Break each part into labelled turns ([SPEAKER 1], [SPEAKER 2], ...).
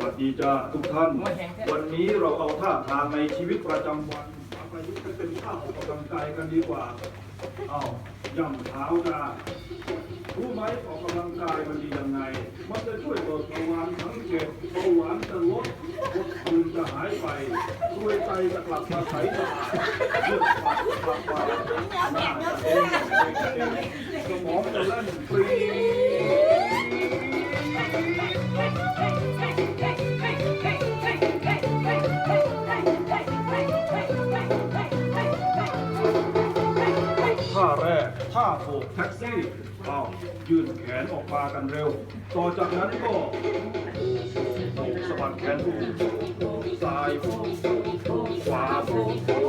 [SPEAKER 1] วัสดีจ้าทุกท่าน วันนี้เราเอาท่าทางในชีวิตประจำวันมาประยุกต์ให้เป็นท่าออกกำลังกายกันดีกว่า เอาย่ำเท้าจ้ารู้ไหมออกกำลังกายมันดียังไง มันจะช่วยลดเบาหวานทั้งเจ็บเบาหวานจะลดกดคืนจะหายไปรวยใจจะกลับมาใสสะอาดเลือดปัดกลับมาหน้าจะเด้งเด้งเด้งสมองจะเล่นปรี ท่าโบกแท็กซี่เอายื่นแขนออกมากันเร็ว ต่อจากนั้นก็โบกสะบัดแขนดูซ้ายโบกขวาโบก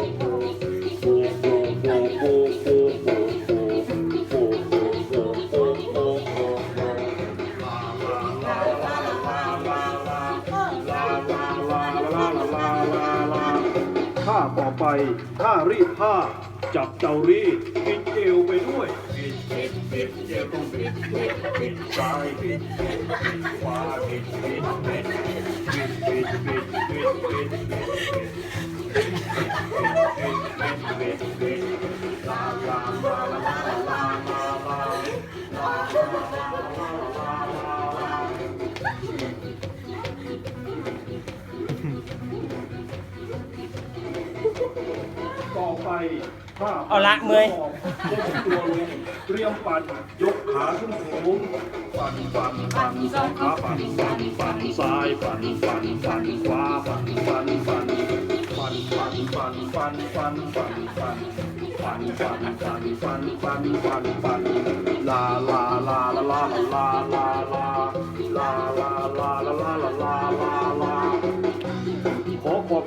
[SPEAKER 1] าต่อไปท่ารีดผ้า จับเจ้ารีดปิดเอวไปด้วยปิดปิดปิดเอวต้องปิดปิดปิดซ้ายปิดปิดปิดขวาปิดปิดปิดปิดปิดปิดปิดปิด ต่อไปถ้า
[SPEAKER 2] เอาละเมื่อย
[SPEAKER 1] ก้มตัวลงเตรียมปั่นยกขาขึ้นสูงปั่นปั่นปั่นสองขาปั่นปั่นปั่นซ้ายปั่นปั่นปั่นขวาปั่นปั่นปั่นปั่นปั่นปั่นปั่นปั่นปั่นปั่นปั่นปั่นปั่นปั่นปั่นปั่นปั่นลาลาลาลาลาลาลาลาลาลาลาลาลาลาลา